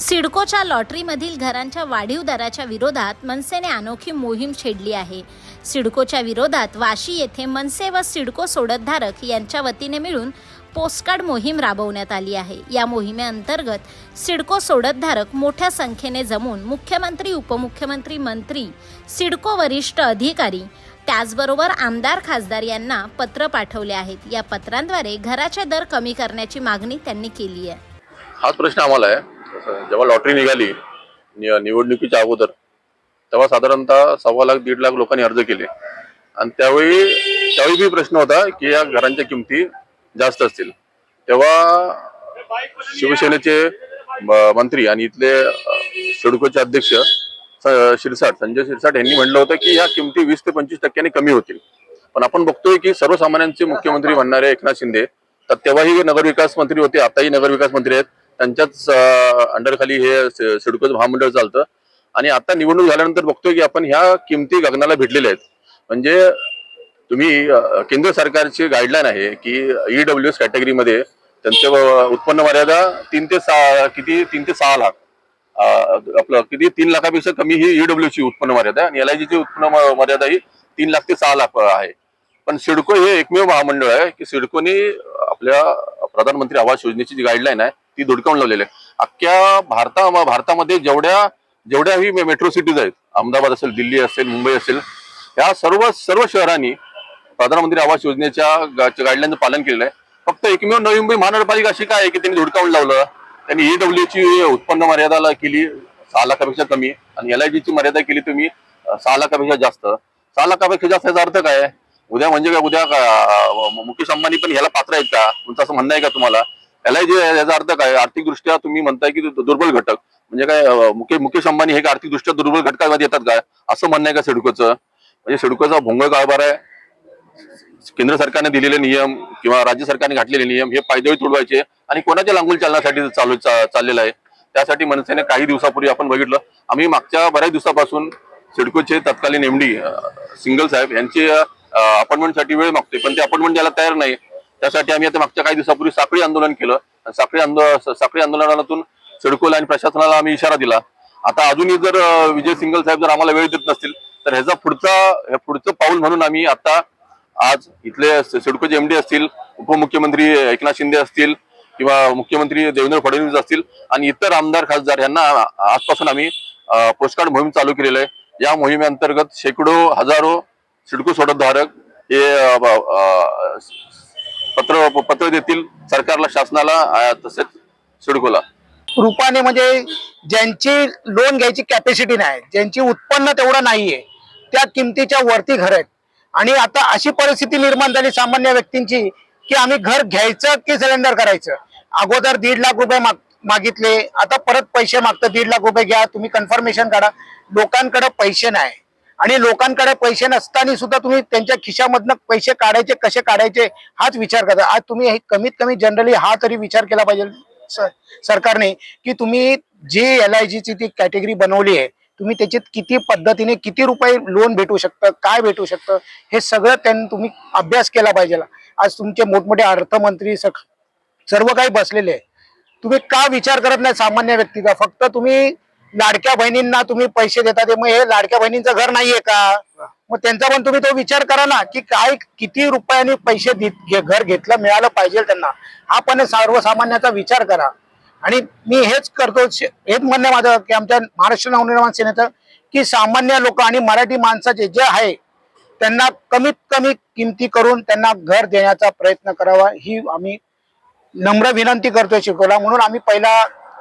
सिडकोच्या लॉटरीमधील घरांच्या वाढीव दराच्या विरोधात मनसेने अनोखी मोहीम छेडली आहे. सिडकोच्या विरोधात वाशी येथे मनसे व सिडको सोडतधारक यांच्या वतीने मिळून पोस्टकार्ड मोहीम राबवण्यात आली आहे. या मोहिमेअंतर्गत सिडको सोडतधारक मोठ्या संख्येने जमून मुख्यमंत्री उपमुख्यमंत्री मंत्री सिडको वरिष्ठ अधिकारी त्याचबरोबर आमदार खासदार यांना पत्र पाठवले आहेत. या पत्रांद्वारे घराचे दर कमी करण्याची मागणी त्यांनी केली आहे. हाच प्रश्न आम्हाला आहे. जेव्हा लॉटरी निघाली निवडणुकीच्या अगोदर तेव्हा साधारणतः सव्वा लाख दीड लाख लोकांनी अर्ज केले. आणि त्यावेळी त्यावेळी बी प्रश्न होता की या घरांच्या किमती जास्त असतील. तेव्हा शिवसेनेचे मंत्री आणि इथले अ, सिडकोचे अध्यक्ष शिरसाट संजय शिरसाट यांनी म्हणलं होतं की या किमती वीस ते पंचवीस टक्क्यांनी कमी होतील. पण आपण बघतोय की सर्वसामान्यांचे मुख्यमंत्री म्हणणारे एकनाथ शिंदे तर तेव्हाही नगरविकास मंत्री होते आताही नगरविकास मंत्री आहेत. त्यांच्याच अंडरखाली हे सिडकोच सिडकोचं महामंडळ चालतं. आणि आता निवडणूक झाल्यानंतर बघतोय की आपण ह्या किमती गगनाला भिडलेल्या आहेत. म्हणजे तुम्ही केंद्र सरकारची गाईडलाईन आहे की ईडब्ल्यू एस कॅटेगरीमध्ये त्यांचं उत्पन्न मर्यादा तीन ते सहा किती तीन ते सहा लाख. आपलं किती तीन लाखापेक्षा कमी ही ईडब्ल्यू ची उत्पन्न मर्यादा आहे. आणि एल आय ची उत्पन्न मर्यादा ही तीन लाख ते सहा लाख आहे. पण सिडको हे एकमेव महामंडळ आहे की सिडकोनी आपल्या प्रधानमंत्री आवास योजनेची जी गाईडलाईन आहे ती धुडकावून लावलेली आहे. अख्ख्या भारता भारतामध्ये जेवढ्या जेवढ्याही मेट्रो सिटीज आहेत अहमदाबाद असेल दिल्ली असेल मुंबई असेल या सर्व सर्व शहरांनी प्रधानमंत्री आवास योजनेच्या गाईडलाईनचं पालन केलेलं आहे. फक्त एकमेव नवी मुंबई महानगरपालिका अशी काय आहे की त्यांनी धुडकावून लावलं त्यांनी ईडब्ल्यू ची उत्पन्न मर्यादाला केली सहा लाखापेक्षा कमी आणि एल आय ची मर्यादा केली तुम्ही सहा लाखापेक्षा जास्त. सहा लाखापेक्षा जास्त याचा अर्थ काय उद्या म्हणजे काय उद्या मुकेश अंबानी पण ह्याला पात्र आहेत का? तुमचं असं म्हणणं आहे का तुम्हाला? एल जे याचा अर्थ काय? आर्थिक दृष्ट्या तुम्ही म्हणताय की दुर्बल घटक. म्हणजे काय मुकेश मुके- मुकेश अंबानी हे आर्थिक दृष्ट्या दुर्बल घटकामध्ये येतात काय? असं म्हणणं आहे का सिडकोचं म्हणजे सिडकोचा भोंगळ कारभार आहे. केंद्र सरकारने दिलेले नियम किंवा राज्य सरकारने घातलेले नियम हे पायदळी तुडवायचे आणि कोणाच्या लांगुल चालण्यासाठी चालू चाललेलं आहे. त्यासाठी मनसेने काही दिवसापूर्वी आपण बघितलं आम्ही मागच्या बऱ्याच दिवसापासून सिडकोचे तत्कालीन एमडी सिंगल साहेब यांची अपॉइंटमेंटसाठी वेळ मागतोय पण ते अपॉइंटमेंट द्यायला तयार नाही. त्यासाठी आम्ही आता मागच्या काही दिवसापूर्वी साखळी आंदोलन केलं. आणि साखळी आंदोलन साखळी आंदोलनातून सिडकोला आणि प्रशासनाला आम्ही इशारा दिला. आता अजूनही जर विजय सिंगल साहेब जर आम्हाला वेळ देत नसतील तर ह्याचा पुढचा पुढचं पाऊल म्हणून आम्ही आता आज इथले सिडकोचे एमडी असतील उपमुख्यमंत्री एकनाथ शिंदे असतील किंवा मुख्यमंत्री देवेंद्र फडणवीस असतील आणि इतर आमदार खासदार यांना आजपासून आम्ही पोस्टकार्ड मोहीम चालू केलेली आहे. या मोहिमेअंतर्गत शेकडो हजारो सिडको सोडतधारक हे पत्र पत्र देतील सरकारला शासनाला तसेच सिडकोला. रूपाने म्हणजे ज्यांची लोन घ्यायची कॅपॅसिटी नाही ज्यांची उत्पन्न तेवढं नाहीये त्या किमतीच्या वरती घर आहेत. आणि आता अशी परिस्थिती निर्माण झाली सामान्य व्यक्तींची की आम्ही घर घ्यायचं की सिलेंडर करायचं? अगोदर दीड लाख रुपये माग मागितले आता परत पैसे मागतं दीड लाख रुपये घ्या तुम्ही कन्फर्मेशन काढा. लोकांकडे पैसे नाही. आणि लोकांकडे पैसे नसताना सुद्धा तुम्ही त्यांच्या खिशामधनं पैसे काढायचे कसे काढायचे हाच विचार करता. आज तुम्ही हे कमीत कमी जनरली हा तरी विचार केला पाहिजे स- सरकारने की तुम्ही जी एल आय जीची ती कॅटेगरी बनवली आहे तुम्ही त्याच्यात किती पद्धतीने किती रुपये लोन भेटू शकतं काय भेटू शकतं हे सगळं त्यांनी तुम्ही अभ्यास केला पाहिजे. आज तुमचे मोठमोठे अर्थमंत्री सग- सर्व काही बसलेले आहे. तुम्ही का विचार करत नाही सामान्य व्यक्तीचा? फक्त तुम्ही लाडक्या बहिणींना तुम्ही पैसे देता ते मग हे लाडक्या बहिणींचं घर नाहीये का? मग त्यांचा पण तुम्ही तो विचार करा ना की काय किती रुपयांनी पैसे घर घेतलं मिळालं पाहिजे त्यांना. हा पण सर्वसामान्याचा विचार करा. आणि मी हेच करतो हेच म्हणणं माझं की आमच्या महाराष्ट्र नवनिर्माण सेनेचं की सामान्य लोक आणि मराठी माणसाचे जे आहे त्यांना कमीत कमी किमती करून त्यांना घर देण्याचा प्रयत्न करावा ही आम्ही नम्र विनंती करतोय शिकवला. म्हणून आम्ही पहिला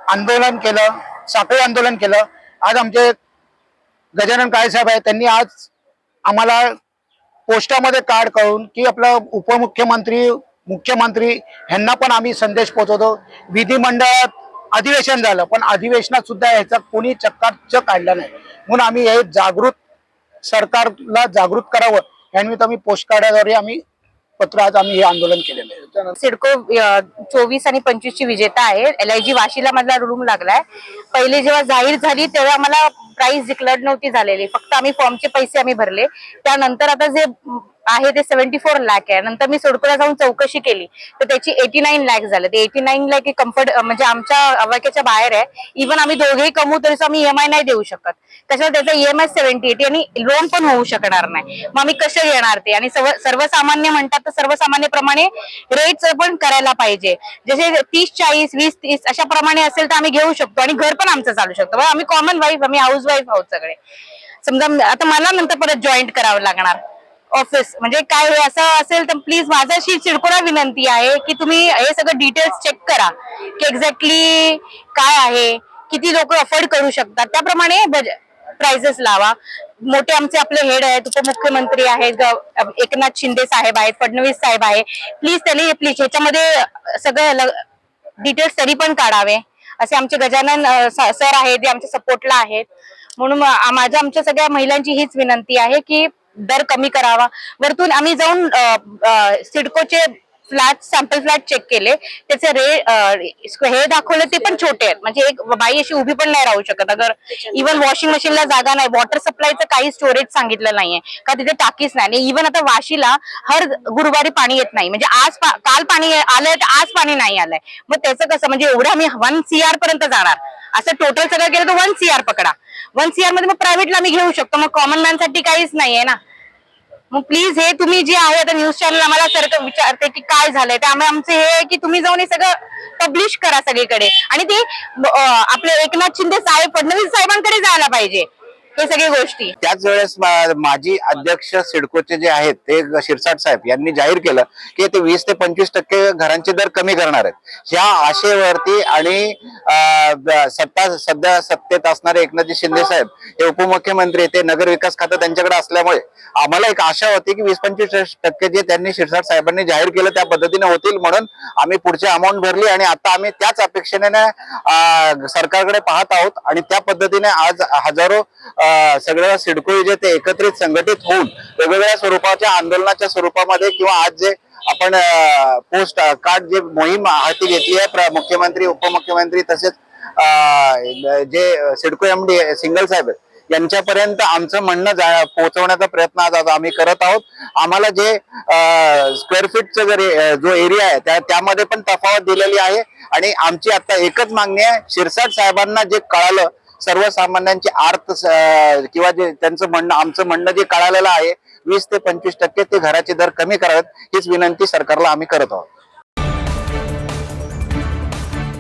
आंदोलन केलं. साखळी आंदोलन केलं. आज आमचे गजानन काळे साहेब आहे त्यांनी आज आम्हाला पोस्टामध्ये कार्ड करून की आपलं उपमुख्यमंत्री मुख्यमंत्री ह्यांना पण आम्ही संदेश पोहोचवतो. विधिमंडळात अधिवेशन झालं पण अधिवेशनात सुद्धा ह्याचा कोणी चक्काच काढला नाही. म्हणून आम्ही हे जागृत सरकारला जागृत करावं. यानिमित्त आम्ही पोस्ट कार्डाद्वारे आम्ही पत्र आज आम्ही हे आंदोलन केलेलं आहे. सिडको चोवीस आणि पंचवीस ची विजेता आहे. एल आय जी वाशीला मधला रूम लागलाय. पहिले जेव्हा जाहीर झाली तेव्हा आम्हाला प्राइस डिक्लेअर्ड नव्हती झालेली. फक्त आम्ही फॉर्मचे पैसे आम्ही भरले. त्यानंतर आता जे आहे ते सेव्हन्टी फोर लॅक आहे. नंतर मी सोडकोला जाऊन चौकशी केली. तर त्याची एटी नाईन लॅक झालं. ते एटी नाईन लॅक हे कम्फर्ट म्हणजे आमच्या अवाक्याच्या बाहेर आहे. इव्हन आम्ही दोघेही कमवू तरी आम्ही ईएमआय नाही देऊ शकत. त्याच्यावर त्याचा ईएमआय सेव्हन्टी एटी आणि लोन पण होऊ शकणार नाही. मग आम्ही कसे घेणार ते? आणि सर्व सर्वसामान्य म्हणतात तर सर्वसामान्यप्रमाणे रेट पण करायला पाहिजे. जसे तीस चाळीस वीस तीस अशा प्रमाणे असेल तर आम्ही घेऊ शकतो आणि घर पण आमचं चालू शकतो. आम्ही कॉमन वाईफ आम्ही हाऊस वाईफ आहोत सगळे. समजा आता मला नंतर परत जॉईंट करावं लागणार. ऑफिस म्हणजे काय हे असं असेल तर प्लीज माझ्याशी चिडकोला विनंती आहे की तुम्ही हे सगळं डिटेल्स चेक करा की एक्झॅक्टली काय आहे किती लोक अफोर्ड करू शकतात. त्याप्रमाणे प्राइजेस लावा. मोठे आमचे आपले हेड आहेत उपमुख्यमंत्री आहेत एकनाथ शिंदे साहेब आहेत फडणवीस साहेब आहे. प्लीज त्यांनी प्लीज ह्याच्यामध्ये सगळं डिटेल्स तरी पण काढावे. असे आमचे गजानन सर आहेत जे आमच्या सपोर्टला आहेत. म्हणून माझ्या आमच्या सगळ्या महिलांची हीच विनंती आहे की दर कमी करावा. वरतून आम्ही जाऊन सिडकोचे फ्लॅट सॅम्पल फ्लॅट चेक केले. त्याचे रे हे दाखवले ते पण छोटे आहेत. म्हणजे एक बाई अशी उभी पण नाही राहू शकत. अगर इव्हन वॉशिंग मशीनला जागा नाही वॉटर सप्लायचं काही स्टोरेज सांगितलं नाहीये. का तिथे टाकीच नाही. आणि इव्हन आता वाशीला हर गुरुवारी पाणी येत नाही. म्हणजे आज पा- काल पाणी आलंय तर आज पाणी नाही आलंय. मग त्याचं कसं म्हणजे एवढं आम्ही वन सीआर पर्यंत जाणार. असं टोटल सगळं केलं तर वन सीआर पकडा. वन सीआरमध्ये मग प्रायव्हेटला आम्ही घेऊ शकतो. मग कॉमन मॅनसाठी काहीच नाहीये ना. मग प्लीज हे तुम्ही जे आहे आता न्यूज चॅनल आम्हाला सारखं विचारते की काय झालंय. त्यामुळे आमचं हे आहे की तुम्ही जाऊन हे सगळं पब्लिश करा सगळीकडे. आणि ते आपले एकनाथ शिंदे साहेब फडणवीस साहेबांकडे जायला पाहिजे. हे सगळी गोष्टी. त्याच वेळेस माजी अध्यक्ष सिडकोचे जे आहेत ते शिरसाट साहेब यांनी जाहीर केलं की ते वीस ते पंचवीस टक्के घरांचे दर कमी करणार आहेत. ह्या आशेवरती आणि सत्ता सध्या सत्तेत असणारे एकनाथजी शिंदे साहेब हे उपमुख्यमंत्री ते नगर विकास खातं त्यांच्याकडे असल्यामुळे आम्हाला एक आशा होती की वीस पंचवीस टक्के जे त्यांनी शिरसाट साहेबांनी जाहीर केलं त्या पद्धतीने होतील म्हणून आम्ही पुढची अमाऊंट भरली आणि आता आम्ही त्याच अपेक्षेने सरकारकडे पाहत आहोत आणि त्या पद्धतीने आज हजारो सगळं सगळ्या सिडको जे ते एकत्रित संघटित होऊन वेगवेगळ्या स्वरूपाच्या आंदोलनाच्या स्वरूपामध्ये किंवा आज जे आपण पोस्ट कार्ड जे मोहीम हाती घेतली आहे प्र- मुख्यमंत्री उपमुख्यमंत्री तसेच जे सिडको एमडी सिंगल साहेब यांच्यापर्यंत आमचं म्हणणं जा- पोहोचवण्याचा प्रयत्न आज आम्ही करत आहोत. आम्हाला जे स्क्वेअर फीटचं जर जो एरिया आहे त्या त्यामध्ये पण तफावत दिलेली आहे. आणि आमची आता एकच मागणी आहे शिरसाट साहेबांना जे कळालं सर्वसामान्यांची आर्थ किंवा जे त्यांचं म्हणणं आमचं म्हणणं जे कळालेलं आहे वीस ते पंचवीस टक्के ते घराचे दर कमी करावेत हीच विनंती सरकारला आम्ही करत आहोत.